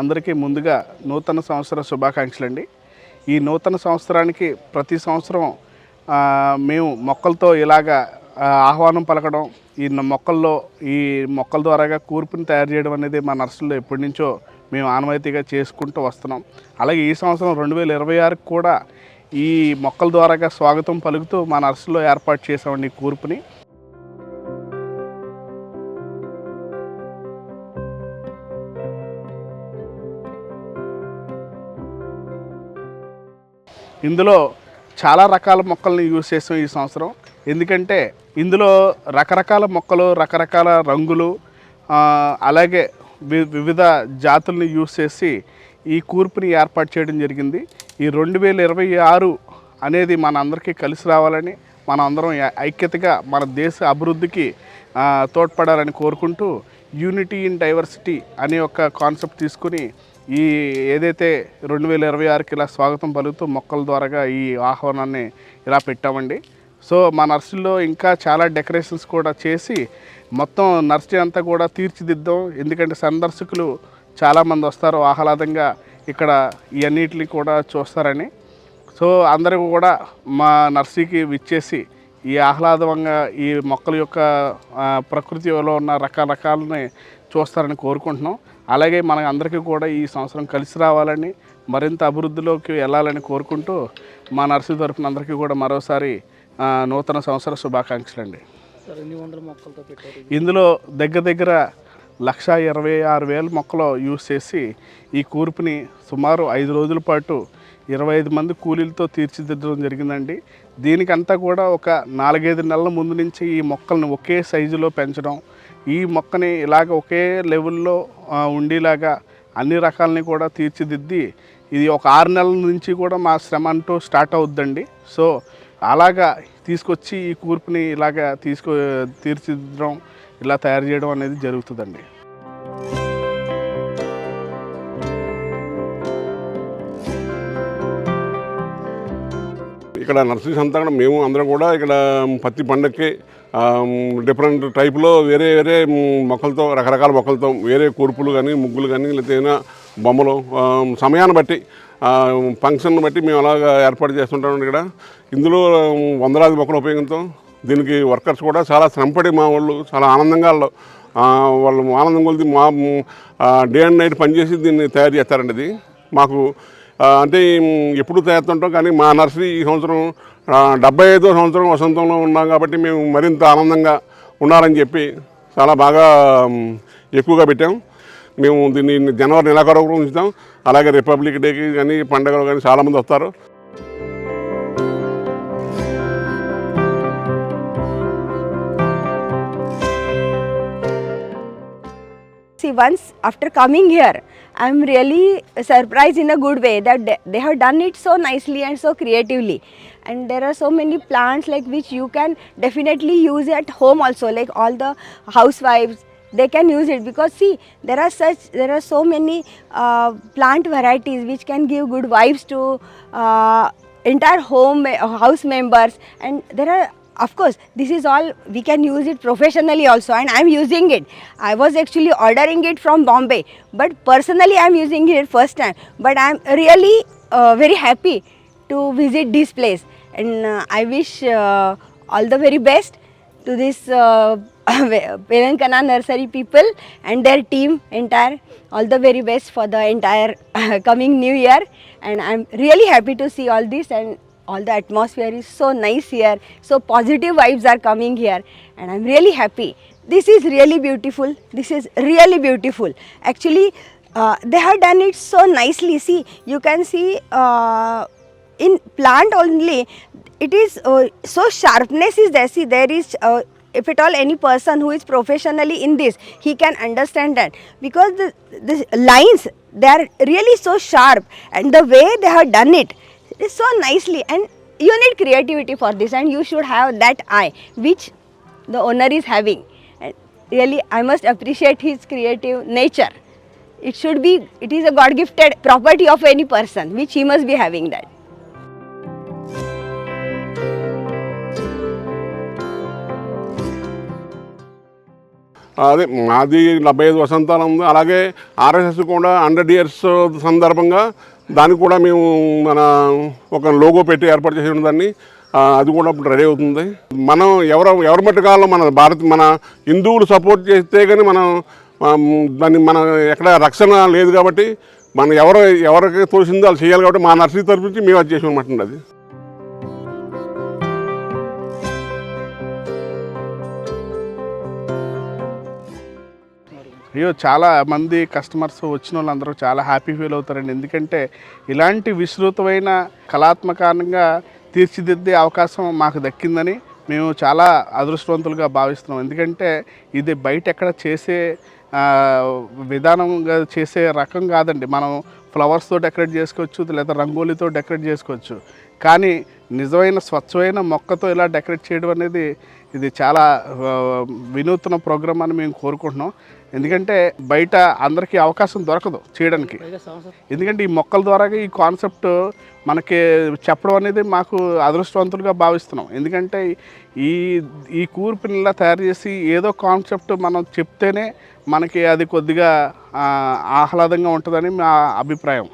అందరికీ ముందుగా నూతన సంవత్సర శుభాకాంక్షలు అండి ఈ నూతన సంవత్సరానికి ప్రతి సంవత్సరం మేము మొక్కలతో ఇలాగ ఆహ్వానం పలకడం ఈ మొక్కల్లో ఈ మొక్కల ద్వారాగా కూర్పుని తయారు చేయడం అనేది మా నర్సుల్లో ఎప్పటి నుంచో మేము ఆనవాయితీగా చేసుకుంటూ వస్తున్నాం. అలాగే ఈ సంవత్సరం రెండు వేల ఇరవై ఆరుకు కూడా ఈ మొక్కల ద్వారాగా స్వాగతం పలుకుతూ మా నర్సులో ఏర్పాటు చేసామండి ఈ కూర్పుని. ఇందులో చాలా రకాల మొక్కల్ని యూజ్ చేసాం ఈ సంవత్సరం. ఎందుకంటే ఇందులో రకరకాల మొక్కలు రకరకాల రంగులు అలాగే వి- వివిధ జాతుల్ని యూజ్ చేసి ఈ కూర్పుని ఏర్పాటు చేయడం జరిగింది. ఈ రెండు వేల ఇరవై ఆరు అనేది మన అందరికీ కలిసి రావాలని మన అందరం ఐక్యతగా మన దేశ అభివృద్ధికి తోడ్పడాలని కోరుకుంటూ యూనిటీ ఇన్ డైవర్సిటీ అనే ఒక కాన్సెప్ట్ తీసుకుని ఈ ఏదైతే రెండు వేల ఇరవై ఆరుకి ఇలా స్వాగతం పలుకుతూ మొక్కల ద్వారాగా ఈ ఆహ్వానాన్ని ఇలా పెట్టామండి. సో మా నర్సరీలో ఇంకా చాలా డెకరేషన్స్ కూడా చేసి మొత్తం నర్సరీ అంతా కూడా తీర్చిదిద్దాం. ఎందుకంటే సందర్శకులు చాలామంది వస్తారు ఆహ్లాదంగా ఇక్కడ ఇవన్నిటిని కూడా చూస్తారని. సో అందరూ కూడా మా నర్సరీకి విచ్చేసి ఈ ఆహ్లాదంగా ఈ మొక్కల యొక్క ప్రకృతిలో ఉన్న రకరకాలని చూస్తారని కోరుకుంటున్నాం. అలాగే మన అందరికీ కూడా ఈ సంవత్సరం కలిసి రావాలని మరింత అభివృద్ధిలోకి వెళ్ళాలని కోరుకుంటూ మా నర్సరీ తరఫున అందరికీ కూడా మరోసారి నూతన సంవత్సర శుభాకాంక్షలు అండి? ఇందులో దగ్గర దగ్గర లక్ష ఇరవై ఆరు వేల మొక్కలు యూజ్ చేసి ఈ కూర్పుని సుమారు ఐదు రోజుల పాటు ఇరవై ఐదు మంది కూలీలతో తీర్చిదిద్దడం జరిగిందండి దీనికంతా కూడా ఒక నాలుగైదు నెలల ముందు నుంచి ఈ మొక్కల్ని ఒకే సైజులో పెంచడం ఈ మొక్కని ఇలాగ ఒకే లెవెల్లో ఉండేలాగా అన్ని రకాలని కూడా తీర్చిదిద్ది ఇది ఒక ఆరు నెలల నుంచి కూడా మా శ్రమ అంటూ స్టార్ట్ అవుద్దండి. సో అలాగా తీసుకొచ్చి ఈ కూర్పుని ఇలాగా తీసుకో తీర్చిదిద్దడం ఇలా తయారు చేయడం అనేది జరుగుతుందండి. ఇక్కడ నర్సరీస్ అంతా కూడా మేము అందరం కూడా ఇక్కడ పత్తి పండక్కి డిఫరెంట్ టైప్లో వేరే వేరే మొక్కలతో రకరకాల మొక్కలతో వేరే కూర్పులు కానీ ముగ్గులు కానీ లేకపోతే ఏదైనా బొమ్మలు సమయాన్ని బట్టి ఫంక్షన్ బట్టి మేము అలాగా ఏర్పాటు చేస్తుంటాం ఇక్కడ. ఇందులో వందలాది మొక్కలు ఉపయోగంతో దీనికి వర్కర్స్ కూడా చాలా శ్రమపడి మా వాళ్ళు చాలా ఆనందంగా వాళ్ళు, ఆనందం కొలిది మా డే అండ్ నైట్ పనిచేసి దీన్ని తయారు చేస్తారండి ఇది. మాకు అంటే ఎప్పుడు తయారుతుంటాం కానీ మా నర్సరీ ఈ సంవత్సరం డెబ్బై ఐదో సంవత్సరం వసంతంలో ఉన్నాం కాబట్టి మేము మరింత ఆనందంగా ఉన్నారని చెప్పి చాలా బాగా ఎక్కువగా పెట్టాం. మేము దీన్ని జనవరి నెలాఖరు ఉంచుతాం. అలాగే రిపబ్లిక్ డేకి కానీ పండుగలు కానీ చాలామంది వస్తారు. Once after coming here, I'm really surprised in a good way that they, have done it so nicely and so creatively. And there are so many plants like which you can definitely use at home also, like all the housewives. They can use it because see there are such there are so many uh, plant varieties which can give good vibes to uh, entire home house members and there are of course this is all we can use it professionally also and i'm using it. I was actually ordering it from bombay but personally i'm using it first time. But i'm really uh, very happy to visit this place. And uh, i wish uh, all the very best to this uh, nursery people and their team entire all the very best for the entire coming new year. And i'm really happy to see all this and all the atmosphere is so nice here. So positive vibes are coming here. And i'm really happy. This is really beautiful. This is really beautiful. Actually uh, they have done it so nicely. See you can see uh, in plant only it is uh, so sharpness is there. See there is uh, if at all any person who is professionally in this he can understand that. Because the, the lines they are really so sharp. And the way they have done it is so nicely and you need creativity for this and you should have that eye which the owner is having and really i must appreciate his creative nature it should be it is a god gifted property of any person which he must be having that అదే మాది డెబ్బై ఐదు వసంతాలు ఉంది అలాగే RSS కూడా hundred years సందర్భంగా దానికి కూడా మేము మన ఒక లోగో పెట్టి ఏర్పాటు చేసి దాన్ని అది కూడా ఇప్పుడు రెడీ అవుతుంది. మనం ఎవరు ఎవరి మట్టి మన భారత్ మన హిందువులు సపోర్ట్ చేస్తే కానీ మనం దాన్ని మన ఎక్కడ రక్షణ లేదు కాబట్టి మనం ఎవరు ఎవరికి తోసిందో వాళ్ళు చేయాలి కాబట్టి మా నర్సరీ తరపు నుంచి మేము అది చేసాం అనమాట అది. అయ్యో చాలా మంది కస్టమర్స్ వచ్చిన వాళ్ళందరూ చాలా హ్యాపీ ఫీల్ అవుతారండి. ఎందుకంటే ఇలాంటి విస్తృతమైన కళాత్మకంగా తీర్చిదిద్దే అవకాశం మాకు దక్కిందని మేము చాలా అదృష్టవంతులుగా భావిస్తున్నాం. ఎందుకంటే ఇది బయట ఎక్కడ చేసే విధానంగా చేసే రకం కాదండి. మనం ఫ్లవర్స్తో డెకరేట్ చేసుకోవచ్చు లేదా రంగోలీతో డెకరేట్ చేసుకోవచ్చు. కానీ నిజమైన స్వచ్ఛమైన మొక్కతో ఇలా డెకరేట్ చేయడం అనేది ఇది చాలా వినూత్న ప్రోగ్రామ్ అని మేము కోరుకుంటున్నాం. ఎందుకంటే బయట అందరికీ అవకాశం దొరకదు చేయడానికి. ఎందుకంటే ఈ మొక్కల ద్వారా ఈ కాన్సెప్ట్ మనకి చెప్పడం అనేది మాకు అదృష్టవంతులుగా భావిస్తున్నాం. ఎందుకంటే ఈ ఈ కూర్పుని ఇలా తయారు చేసి ఏదో కాన్సెప్ట్ మనం చెప్తేనే మనకి అది కొద్దిగా ఆహ్లాదంగా ఉంటుందని మా అభిప్రాయం.